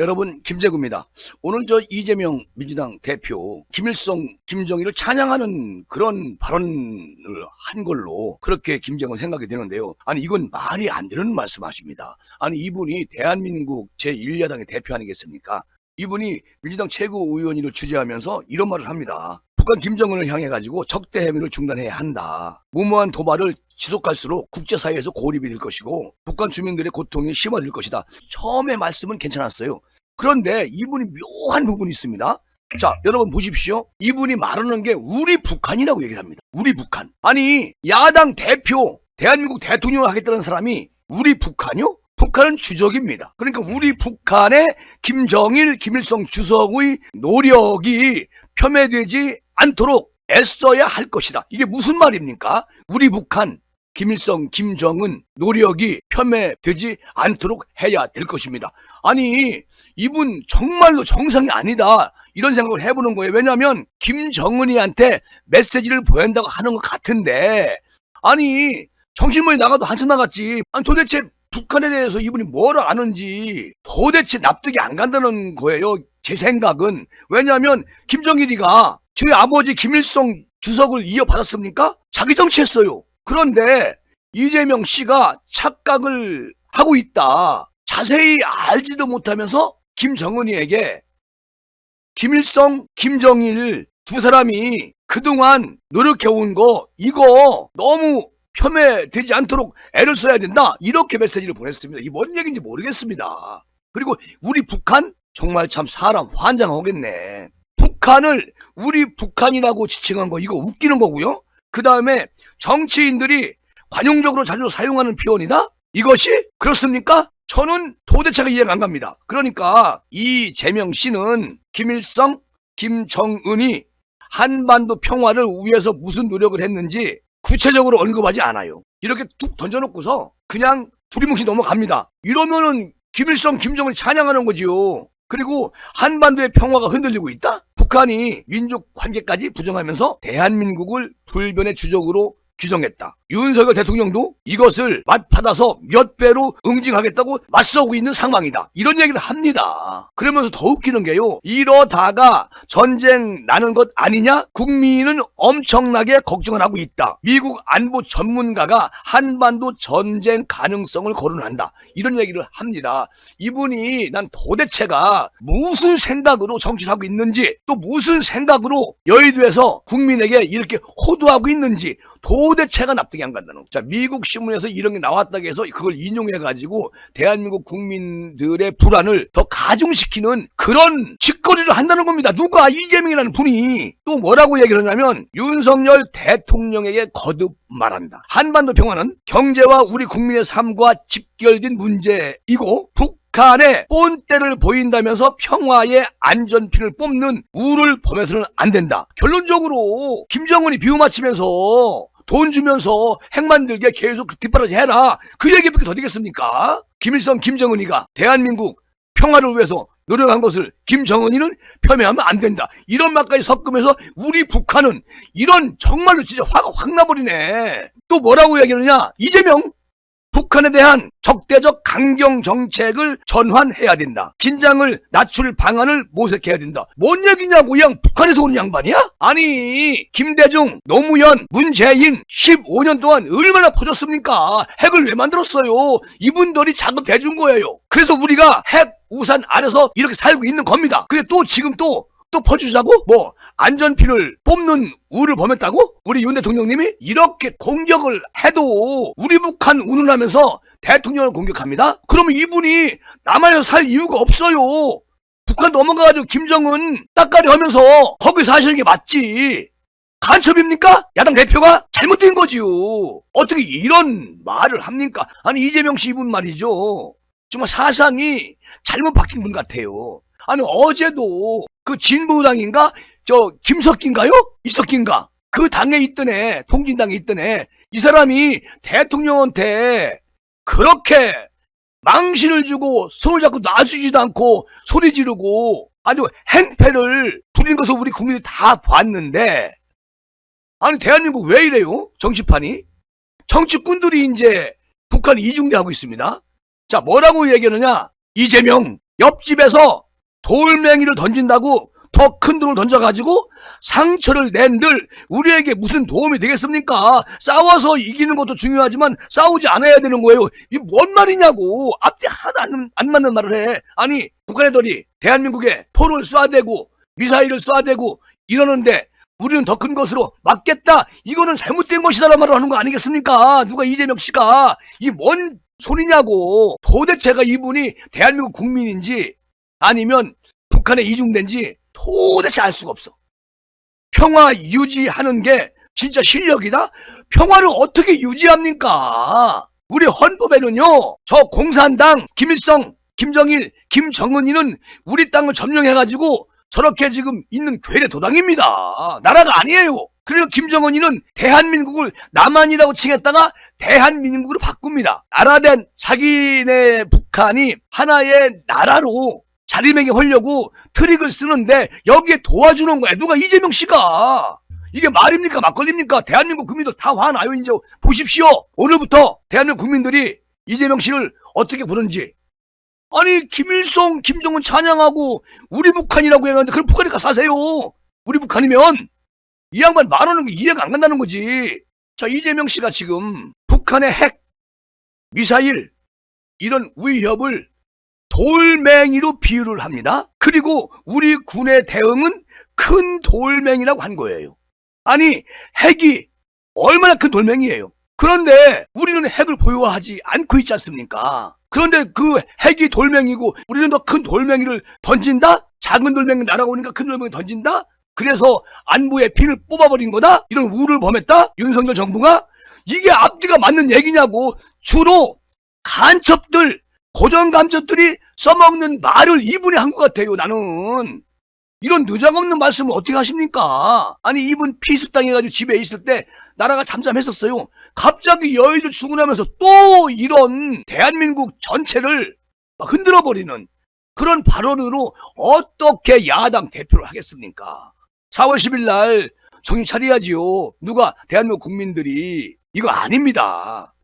여러분 김재구입니다. 오늘 저 이재명 민주당 대표 김일성 김정일을 찬양하는 그런 발언을 한 걸로 그렇게 김정은 생각이 되는데요. 아니 이건 말이 안 되는 말씀하십니다. 아니 이분이 대한민국 제1야당의 대표 아니겠습니까? 이분이 민주당 최고위원회를 주재하면서 이런 말을 합니다. 북한 김정은을 향해 가지고 적대 행위를 중단해야 한다. 무모한 도발을 지속할수록 국제사회에서 고립이 될 것이고 북한 주민들의 고통이 심화될 것이다. 처음에 말씀은 괜찮았어요. 그런데 이분이 묘한 부분이 있습니다. 자, 여러분 보십시오. 이분이 말하는 게 우리 북한이라고 얘기합니다. 우리 북한. 아니, 야당 대표, 대한민국 대통령을 하겠다는 사람이 우리 북한이요? 북한은 주적입니다. 그러니까 우리 북한의 김정일, 김일성 주석의 노력이 폄훼되지 않도록 애써야 할 것이다. 이게 무슨 말입니까? 우리 북한, 김일성, 김정은 노력이 폄훼되지 않도록 해야 될 것입니다. 아니, 이분 정말로 정상이 아니다. 이런 생각을 해보는 거예요. 왜냐하면 김정은이한테 메시지를 보낸다고 하는 것 같은데, 아니, 정신머리 나가도 한참 나갔지. 아니, 도대체 북한에 대해서 이분이 뭘 아는지 도대체 납득이 안 간다는 거예요. 제 생각은. 왜냐하면 김정일이가 저희 아버지 김일성 주석을 이어받았습니까? 자기 정치했어요. 그런데 이재명 씨가 착각을 하고 있다. 자세히 알지도 못하면서 김정은이에게 김일성, 김정일 두 사람이 그동안 노력해온 거 이거 너무 폄훼되지 않도록 애를 써야 된다. 이렇게 메시지를 보냈습니다. 이게 뭔 얘기인지 모르겠습니다. 그리고 우리 북한 정말 참 사람 환장하겠네. 북한을 우리 북한이라고 지칭한 거 이거 웃기는 거고요. 그 다음에 정치인들이 관용적으로 자주 사용하는 표현이다? 이것이 그렇습니까? 저는 도대체가 이해가 안 갑니다. 그러니까 이 재명 씨는 김일성, 김정은이 한반도 평화를 위해서 무슨 노력을 했는지 구체적으로 언급하지 않아요. 이렇게 툭 던져놓고서 그냥 두리뭉실 넘어갑니다. 이러면은 김일성, 김정을 찬양하는 거지요. 그리고 한반도의 평화가 흔들리고 있다? 북한이 민족 관계까지 부정하면서 대한민국을 불변의 주적으로 규정했다. 윤석열 대통령도 이것을 맞받아서 몇 배로 응징하겠다고 맞서고 있는 상황이다. 이런 얘기를 합니다. 그러면서 더 웃기는 게요. 이러다가 전쟁 나는 것 아니냐? 국민은 엄청나게 걱정을 하고 있다. 미국 안보 전문가가 한반도 전쟁 가능성을 거론한다. 이런 얘기를 합니다. 이분이 난 도대체가 무슨 생각으로 정치를 하고 있는지 또 무슨 생각으로 여의도에서 국민에게 이렇게 호도하고 있는지 도대체가 납득이 안 간다는 거. 자, 미국 신문에서 이런 게 나왔다고 해서 그걸 인용해가지고 대한민국 국민들의 불안을 더 가중시키는 그런 짓거리를 한다는 겁니다. 누가 이재명이라는 분이 또 뭐라고 얘기를 하냐면 윤석열 대통령에게 거듭 말한다. 한반도 평화는 경제와 우리 국민의 삶과 직결된 문제이고 북한의 본때를 보인다면서 평화의 안전핀을 뽑는 우를 범해서는 안 된다. 결론적으로 김정은이 비유 맞추면서 돈 주면서 핵 만들게 계속 그 뒷바라지 해라. 그 얘기밖에 더 되겠습니까? 김일성, 김정은이가 대한민국 평화를 위해서 노력한 것을 김정은이는 폄훼하면 안 된다. 이런 말까지 섞으면서 우리 북한은 이런 정말로 진짜 화가 확 나버리네. 또 뭐라고 얘기하느냐? 이재명 북한에 대한 적대적 강경 정책을 전환해야 된다. 긴장을 낮출 방안을 모색해야 된다. 뭔 얘기냐고, 이 양, 북한에서 온 양반이야? 아니, 김대중, 노무현, 문재인 15년 동안 얼마나 퍼졌습니까? 핵을 왜 만들었어요? 이분들이 자금 대준 거예요. 그래서 우리가 핵 우산 아래서 이렇게 살고 있는 겁니다. 근데 또 지금 또, 또 퍼주자고? 뭐, 안전핀을 뽑는 우를 범했다고? 우리 윤 대통령님이 이렇게 공격을 해도 우리 북한 운운하면서 대통령을 공격합니다? 그러면 이분이 남한에서 살 이유가 없어요. 북한 넘어가가지고 김정은 따까리 하면서 거기 사시는 게 맞지. 간첩입니까? 야당 대표가 잘못된 거지요. 어떻게 이런 말을 합니까? 아니 이재명 씨 이분 말이죠. 정말 사상이 잘못 바뀐 분 같아요. 아니 어제도 그 진보당인가 저 김석기인가요? 이석기인가? 그 당에 있던 애, 통진당에 있던 애, 이 사람이 대통령한테 그렇게 망신을 주고 손을 잡고 놔주지도 않고 소리 지르고 아주 행패를 부린 것을 우리 국민이 다 봤는데 아니 대한민국 왜 이래요? 정치판이 정치꾼들이 이제 북한 이중대하고 있습니다. 자 뭐라고 얘기하느냐? 이재명 옆집에서 돌멩이를 던진다고 더 큰 돈을 던져가지고 상처를 낸들 우리에게 무슨 도움이 되겠습니까? 싸워서 이기는 것도 중요하지만 싸우지 않아야 되는 거예요. 이 뭔 말이냐고. 앞뒤 하나도 안, 안 맞는 말을 해. 아니 북한 애들이 대한민국에 포를 쏴대고 미사일을 쏴대고 이러는데 우리는 더 큰 것으로 막겠다. 이거는 잘못된 것이다라는 말을 하는 거 아니겠습니까? 누가 이재명 씨가 이 뭔 소리냐고. 도대체가 이분이 대한민국 국민인지 아니면 북한에 이중된 지 도대체 알 수가 없어. 평화 유지하는 게 진짜 실력이다? 평화를 어떻게 유지합니까? 우리 헌법에는요, 저 공산당, 김일성, 김정일, 김정은이는 우리 땅을 점령해가지고 저렇게 지금 있는 괴뢰 도당입니다. 나라가 아니에요. 그리고 김정은이는 대한민국을 남한이라고 칭했다가 대한민국으로 바꿉니다. 나라된 자기네 북한이 하나의 나라로 자리매김하려고 트릭을 쓰는데 여기에 도와주는 거야. 누가 이재명 씨가. 이게 말입니까? 막걸리입니까? 대한민국 국민들 다 화나요. 이제 보십시오. 오늘부터 대한민국 국민들이 이재명 씨를 어떻게 보는지. 아니 김일성, 김정은 찬양하고 우리 북한이라고 해가는데 그럼 북한에 가서 사세요. 우리 북한이면 이 양반 말하는 게 이해가 안 간다는 거지. 자 이재명 씨가 지금 북한의 핵, 미사일 이런 위협을 돌멩이로 비유를 합니다. 그리고 우리 군의 대응은 큰 돌멩이라고 한 거예요. 아니 핵이 얼마나 큰 돌멩이에요. 그런데 우리는 핵을 보유하지 않고 있지 않습니까? 그런데 그 핵이 돌멩이고 우리는 더 큰 돌멩이를 던진다? 작은 돌멩이 날아오니까 큰 돌멩이 던진다? 그래서 안보의 피를 뽑아버린 거다? 이런 우를 범했다? 윤석열 정부가? 이게 앞뒤가 맞는 얘기냐고 주로 간첩들, 고정간첩들이 써먹는 말을 이분이 한 것 같아요 나는 이런 누장없는 말씀을 어떻게 하십니까? 아니 이분 피습당해가지고 집에 있을 때 나라가 잠잠했었어요. 갑자기 여의도 출근하면서 또 이런 대한민국 전체를 막 흔들어버리는 그런 발언으로 어떻게 야당 대표를 하겠습니까? 4월 10일 날 정신 차려야지요. 누가 대한민국 국민들이 이거 아닙니다.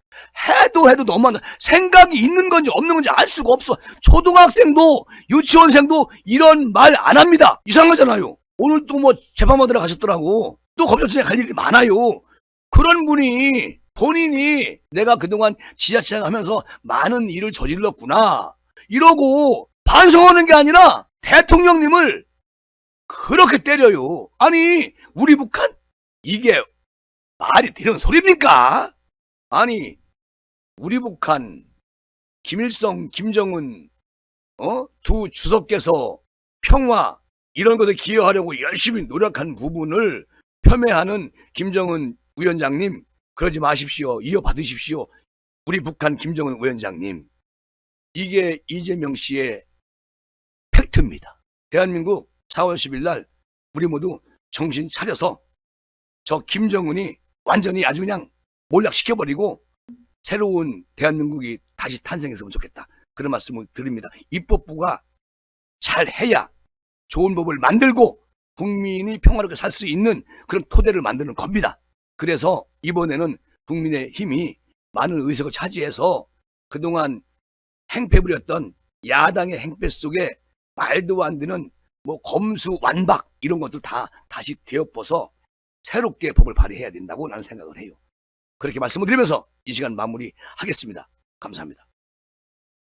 해도 해도 너무한 생각이 있는 건지 없는 건지 알 수가 없어. 초등학생도 유치원생도 이런 말 안 합니다. 이상하잖아요. 오늘 또 뭐 재판받으러 가셨더라고. 또 검찰청에 갈 일이 많아요. 그런 분이 본인이 내가 그동안 지자체장 하면서 많은 일을 저질렀구나. 이러고 반성하는 게 아니라 대통령님을 그렇게 때려요. 아니, 우리 북한? 이게 말이 되는 소리입니까? 아니, 우리 북한, 김일성, 김정은, 어? 두 주석께서 평화, 이런 것에 기여하려고 열심히 노력한 부분을 폄훼하는 김정은 위원장님, 그러지 마십시오. 이어받으십시오. 우리 북한 김정은 위원장님. 이게 이재명 씨의 팩트입니다. 대한민국 4월 10일 날 우리 모두 정신 차려서 저 김정은이 완전히 아주 그냥 몰락시켜버리고 새로운 대한민국이 다시 탄생했으면 좋겠다. 그런 말씀을 드립니다. 입법부가 잘 해야 좋은 법을 만들고 국민이 평화롭게 살 수 있는 그런 토대를 만드는 겁니다. 그래서 이번에는 국민의 힘이 많은 의석을 차지해서 그동안 행패 부렸던 야당의 행패 속에 말도 안 되는 뭐 검수 완박 이런 것들 다 다시 되어버서 새롭게 법을 발의해야 된다고 나는 생각을 해요. 그렇게 말씀을 드리면서 이 시간 마무리하겠습니다. 감사합니다.